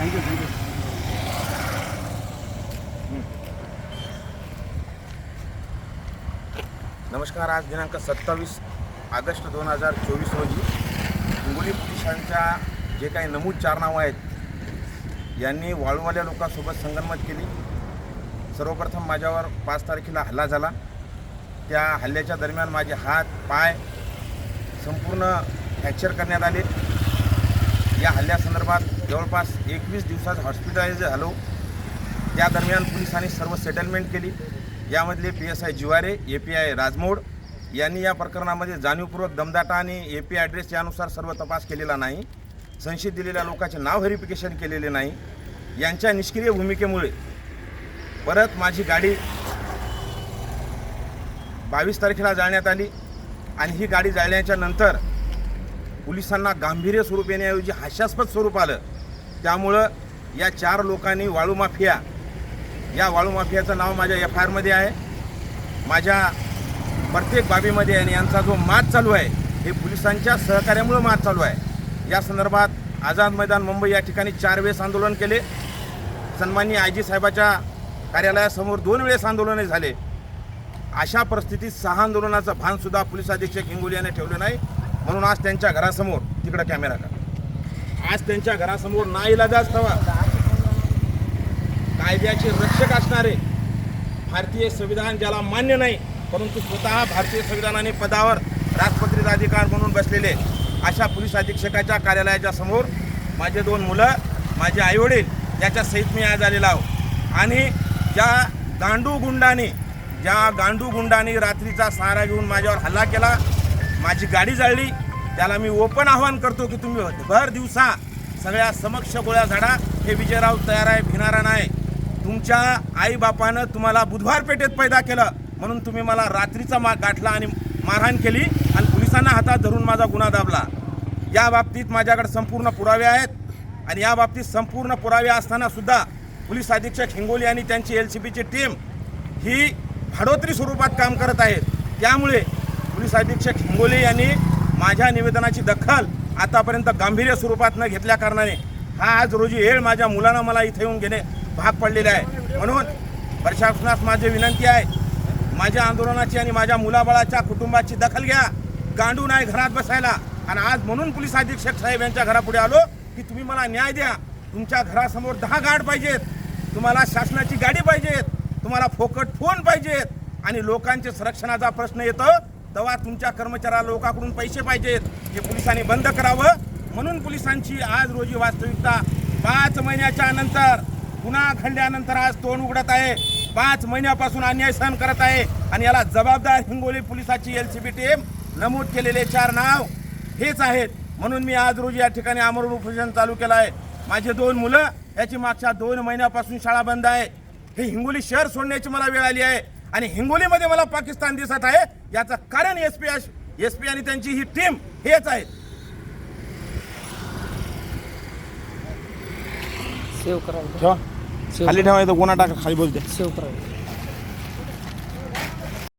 Thank you thank you नमस्कार आज दिनांक सत्तावीस ऑगस्ट दोन हजार चोवीस रोजी हिंगोली पोलिसांच्या जे काही नमूद चार नावं आहेत यांनी वाळूवाल्या लोकांसोबत संगनमत केली. सर्वप्रथम माझ्यावर पाच तारखेला हल्ला झाला. त्या हल्ल्याच्या दरम्यान माझे हात पाय संपूर्ण फ्रॅक्चर करण्यात आले. या हल्ल्यासंदर्भात जवळपास एकवीस दिवसात हॉस्पिटलाइज झालो. त्या दरम्यान पोलिसांनी सर्व सेटलमेंट केली. यामधले P S I Jiware A P I Rajmod यांनी या प्रकरणामध्ये जाणीवपूर्वक दमदाटा आणि ए पी ॲड्रेस यानुसार सर्व तपास केलेला नाही. संशयित दिलेल्या लोकांचे नाव व्हेरिफिकेशन केलेले नाही. यांच्या निष्क्रिय भूमिकेमुळे परत माझी गाडी बावीस तारखेला जाळण्यात आली आणि ही गाडी जाळण्याच्या नंतर पोलिसांना गांभीर्य स्वरूप येण्याऐवजी हास्यास्पद स्वरूप आलं. त्यामुळं या चार लोकांनी वाळू माफिया या वाळू माफियाचं नाव माझ्या एफ आय आरमध्ये आहे. माझ्या प्रत्येक बाबीमध्ये आणि यांचा जो मात चालू आहे हे पोलिसांच्या सहकार्यामुळं मात चालू आहे. या संदर्भात आझाद मैदान मुंबई या ठिकाणी चार वेळेस आंदोलन केले. सन्माननीय आय जी साहेबाच्या कार्यालयासमोर दोन वेळेस आंदोलने झाले. अशा परिस्थितीत सहा आंदोलनाचं भानसुद्धा पोलीस अधीक्षक हिंगोली याने ठेवलं नाही. म्हणून आज त्यांच्या घरासमोर तिकडं कॅमेरा का आज त्यांच्या घरासमोर नाईलाजाच हवा कायद्याचे रक्षक असणारे भारतीय संविधान ज्याला मान्य नाही परंतु स्वतः भारतीय संविधानाने पदावर राजपत्रित अधिकार म्हणून बसलेले अशा पोलीस अधीक्षकाच्या कार्यालयाच्या समोर माझे दोन मुलं माझे आईवडील याच्या सहित मी आज आलेलो आहो. आणि ज्या गांडू गुंडाने ज्या गांडू गुंडाने रात्रीचा सहारा घेऊन माझ्यावर हल्ला केला माझी गाडी जाळली त्याला मी ओपन आव्हान करतो की तुम्ही भर दिवसा सगळ्या समक्ष गोळ्या झाडा. हे विजयराव तयार आहे भिनारा नाही. तुमच्या आईबापानं तुम्हाला बुधवार पेठेत पैदा केलं म्हणून तुम्ही मला रात्रीचा मा गाठला आणि मारहाण केली आणि पोलिसांना हातात धरून माझा गुन्हा दाबला. या बाबतीत माझ्याकडे संपूर्ण पुरावे आहेत आणि या बाबतीत संपूर्ण पुरावे असताना सुद्धा पोलीस अधीक्षक हिंगोली आणि त्यांची एल सी बीची टीम ही भाडोत्री स्वरूपात काम करत आहेत. त्यामुळे पोलीस अधीक्षक हिंगोली यांनी माझ्या निवेदनाची दखल आतापर्यंत गांभीर्य स्वरूपात न घेतल्या कारणाने हा आज रोजी येळ माझ्या मुलांना मला इथे येऊन घेणे भाग पडलेले आहे. म्हणून प्रशासनास माझी विनंती आहे माझ्या आंदोलनाची आणि माझ्या मुलाबाळाच्या कुटुंबाची दखल घ्या. गांडू नाही घरात बसायला. आणि आज म्हणून पोलीस अधीक्षक साहेब यांच्या घरापुढे आलो की तुम्ही मला न्याय द्या. तुमच्या घरासमोर दहा गाड पाहिजेत. तुम्हाला शासनाची गाडी पाहिजेत. तुम्हाला फोकट फोन पाहिजेत. आणि लोकांच्या संरक्षणाचा प्रश्न येतो. तेव्हा तुमच्या कर्मचाऱ्या लोकांकडून पैसे पाहिजेत हे पोलिसांनी बंद करावं. म्हणून पोलिसांची आज रोजी वास्तविकता पाच महिन्याच्या नंतर पुन्हा खंड्यानंतर आज तोंड उघडत आहे. पाच महिन्यापासून अन्याय सहन करत आहे. आणि याला जबाबदार हिंगोली पोलिसाची एल सी बी टीम नमूद केलेले चार नाव हेच आहेत. म्हणून मी आज रोजी या ठिकाणी अमर उपोषण चालू केलं आहे. माझे दोन मुलं याची मागच्या दोन महिन्यापासून शाळा बंद आहे. हे हिंगोली शहर सोडण्याची मला वेळ आली आहे. आणि हिंगोलीमध्ये मला पाकिस्तान दिसत आहे. याचं कारण एस पी एस पी आणि त्यांची ही टीम हेच आहेत सेव्ह ठेवा. खाली ठेवा इथं गुन्हा टाका खाली बोलते सेव्ह करायला.